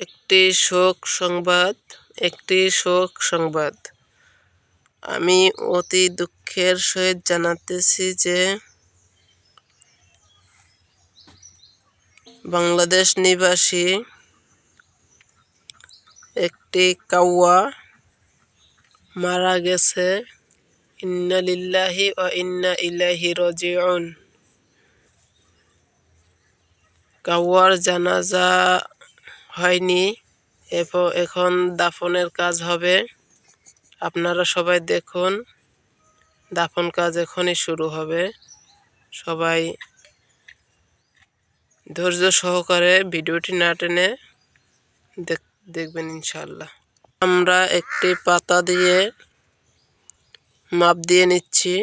একটি শোক সংবাদ, একটি শোক সংবাদ। আমি অতি দুঃখের সহিত জানাতেছি যে বাংলাদেশ নিবাসী একটি কাউয়া মারা গেছে। ইন্না লিল্লাহি ও ইন্না ইলাহি রজিউন। কাউয়ার জানাজা হয়নি। এখন দাফনের কাজ হবে। আপনারা সবাই দেখুন, দাফন কাজ এখনই শুরু হবে। সবাই ধৈর্য সহকারে ভিডিওটি না টেনে দেখবেন ইনশাল্লাহ আমরা একটি পাতা দিয়ে মাপ দিয়ে নিচ্ছি।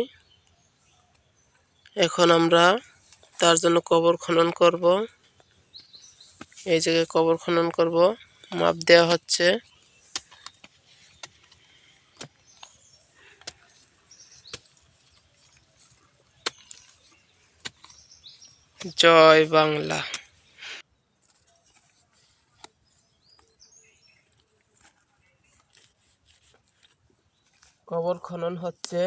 এখন আমরা তার জন্য কবর খনন করব। এই জায়গায় কবর খনন করব মাপ দেওয়া হচ্ছে। জয় বাংলা। কবর খনন হচ্ছে।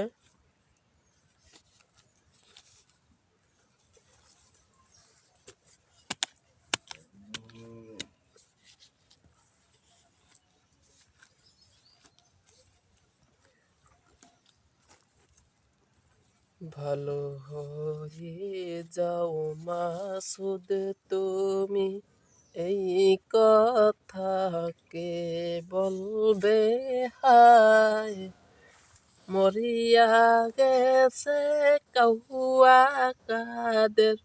ভালো হয়ে যাও মা মাসুদ তুমি। এই কথাকে বলবে, হায়, মরিয়া গেছে কাহুয়া কাদের।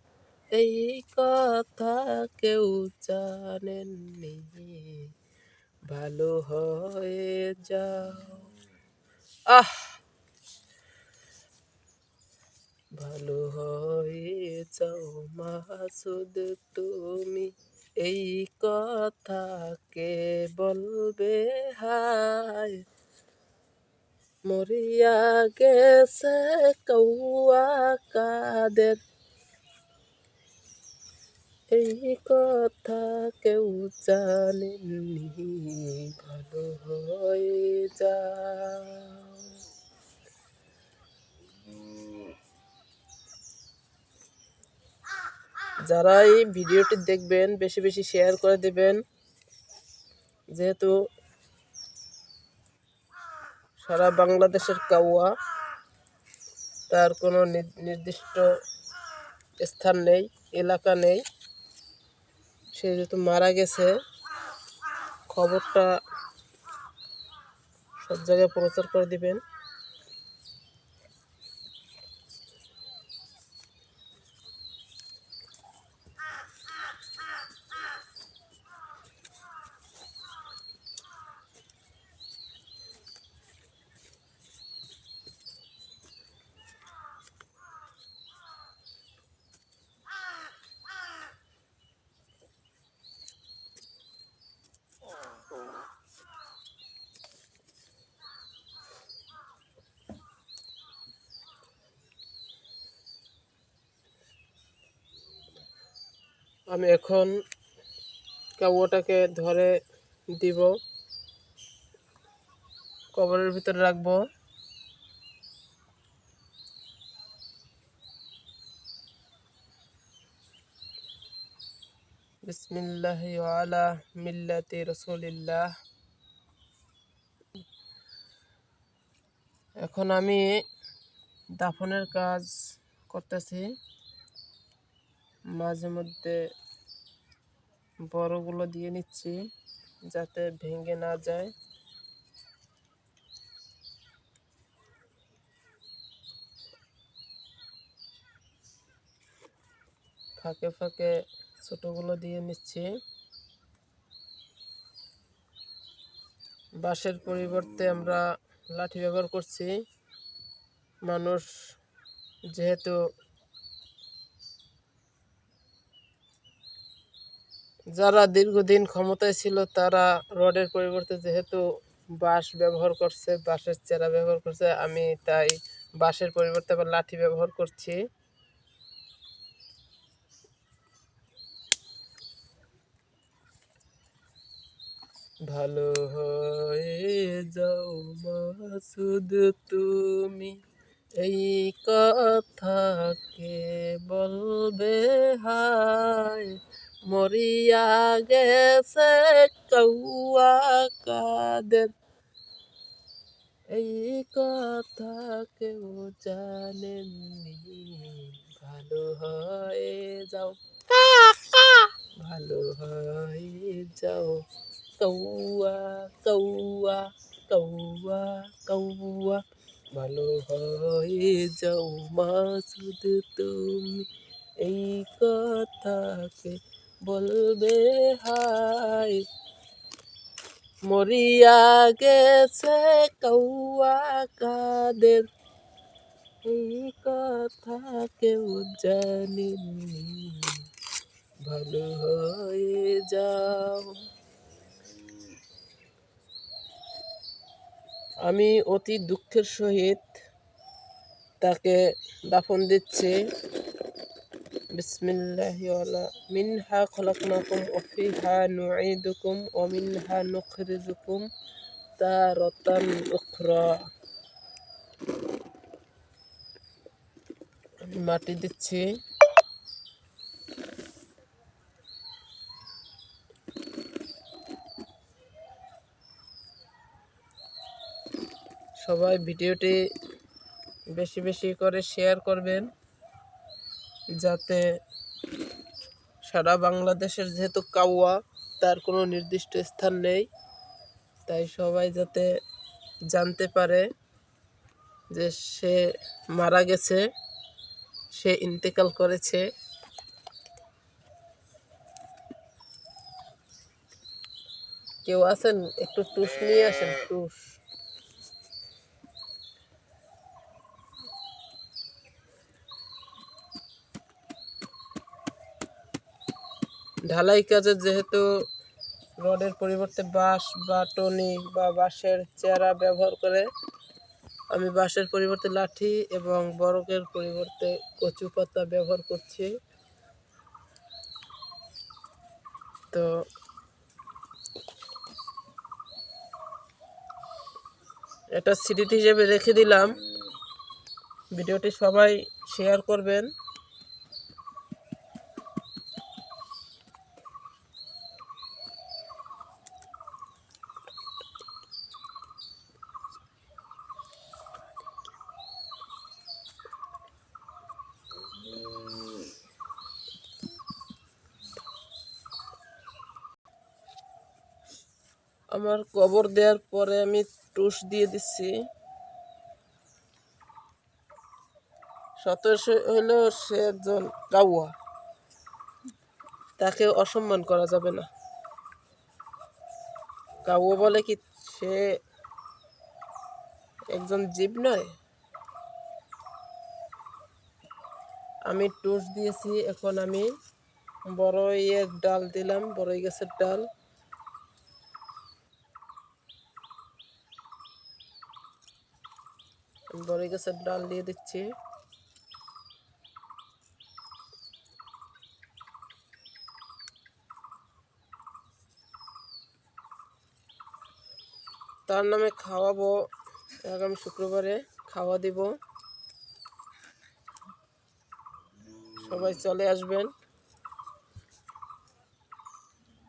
এই কথা কেউ জানেননি। ভালো হয়ে যাও। আহ ভালো হয়ে যাও মাসুদ তুমি। এই কথাকে বলবে? হায়, মরিয়া গেছে কৌয়া কাদের। এই কথা কেউ জানেনি ভালো হয়ে যা যারা এই ভিডিওটি দেখবেন, বেশি বেশি শেয়ার করে দেবেন। যেহেতু সারা বাংলাদেশের কাউয়া, তার কোনো নির্দিষ্ট স্থান নেই, এলাকা নেই। সে যেহেতু মারা গেছে, খবরটা সব জায়গায় প্রচার করে দিবেন। আমি এখন কাবুটাকে ধরে দিব। কবরের ভিতরে রাখব। বিসমিল্লাহ আলা মিল্লাতি রসুলিল্লাহ। এখন আমি দাফনের কাজ করতেছি। মাঝে মধ্যে বড়গুলো দিয়ে নিচ্ছি যাতে ভেঙে না যায়। ফাঁকে ফাঁকে ছোটোগুলো দিয়ে নিচ্ছি। বাঁশের পরিবর্তে আমরা লাঠি ব্যবহার করছি। মানুষ যেহেতু যারা দীর্ঘদিন ক্ষমতায় ছিল, তারা রডের পরিবর্তে যেহেতু বাঁশ ব্যবহার করছে, বাঁশের চেরা ব্যবহার করছে, আমি তাই বাঁশের পরিবর্তে আবার লাঠি ব্যবহার করছি। ভালো হয়ে যাও মাসুদ, তুমি এই কথা কে বলবে হায়। মরিয়া গেছে কৌয়া কাদের। এই কথা কেউ জানেননি, ভালো হয়ে যাও। ভালো হয়ে যাও। কৌয়া কৌয়া কৌয়া কৌয়া। ভালো হয়ে যাও মাসুদ, তুমি এই কথাকে বলবে হাই মরিয়া গেছে কৌয়া কাদের? এই কথা কেউ জানেনি ভালো হয়ে যাও। আমি অতি দুঃখের সহিত তাকে দাফন দিচ্ছি। বিসমিল্লাহ মিনহা খলাকনাকুম ওফিহা নুঈদুকুম ও মিনহা নুখরিজুকুম তারাতান উখরা। আমি মাটি দিচ্ছি। সবাই ভিডিওটি বেশি বেশি করে শেয়ার করবেন। যাতে সারা বাংলাদেশের যেহেতু কাউয়া, তার কোনো নির্দিষ্ট স্থান নেই। তাই সবাই যাতে জানতে পারে যে সে মারা গেছে, সে ইন্তেকাল করেছে। কেউ আছেন? একটু টুস নিয়ে আসেন, টুস। ঢালাই কাজে যেহেতু রডের পরিবর্তে বাঁশ বা টনি বা বাঁশের চেরা ব্যবহার করে, আমি বাঁশের পরিবর্তে লাঠি এবং বরকের পরিবর্তে কচু পাতা ব্যবহার করছি। তো এটা সিডিটি হিসেবে রেখে দিলাম। ভিডিওটি সবাই শেয়ার করবেন। আমার কবর দেওয়ার পরে আমি টুস দিয়ে দিচ্ছি সতেরোশো হইল সে একজন কাউয়া। তাকে অসম্মান করা যাবে না। কাউয়া বলে কি সে একজন জীব নয়? আমি টুস দিয়েছি, এখন আমি বড় ইয়ের ডাল দিলাম, বড়ই গাছের ডাল। বড়ই গাছের ডাল দিয়ে দিচ্ছি। তার নামে খাওয়াবো, আগামী শুক্রবারে খাওয়া দিব। সবাই চলে আসবেন।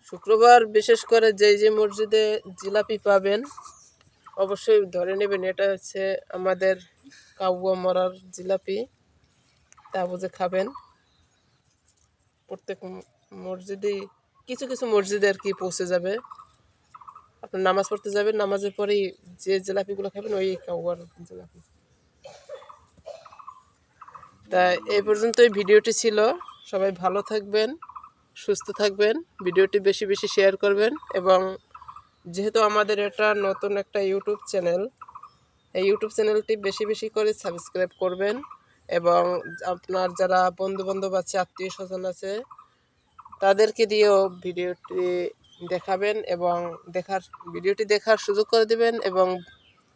শুক্রবার বিশেষ করে যেই যে মসজিদে জিলাপি পাবেন অবশ্যই ধরে নেবেন, এটা হচ্ছে আমাদের কাউয়া মরার জিলাপি। তা বুঝে খাবেন। প্রত্যেক মসজিদেই কিছু কিছু মসজিদে আর কি পৌঁছে যাবে। আপনি নামাজ পড়তে যাবেন, নামাজের পরেই যে জিলাপিগুলো খাবেন, ওই কাউয়ার জিলাপি। তা এই পর্যন্তই ভিডিওটি ছিল। সবাই ভালো থাকবেন, সুস্থ থাকবেন। ভিডিওটি বেশি বেশি শেয়ার করবেন এবং যেহেতু আমাদের এটা নতুন একটা ইউটিউব চ্যানেল এই ইউটিউব চ্যানেলটি বেশি বেশি করে সাবস্ক্রাইব করবেন এবং আপনার যারা বন্ধু বান্ধব আছে আত্মীয় স্বজন আছে, তাদেরকে দিয়েও ভিডিওটি দেখাবেন এবং দেখার, ভিডিওটি দেখার সুযোগ করে দেবেন এবং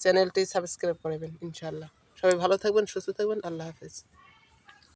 চ্যানেলটি সাবস্ক্রাইব করবেন ইনশাল্লাহ সবাই ভালো থাকবেন, সুস্থ থাকবেন, আল্লাহ হাফেজ।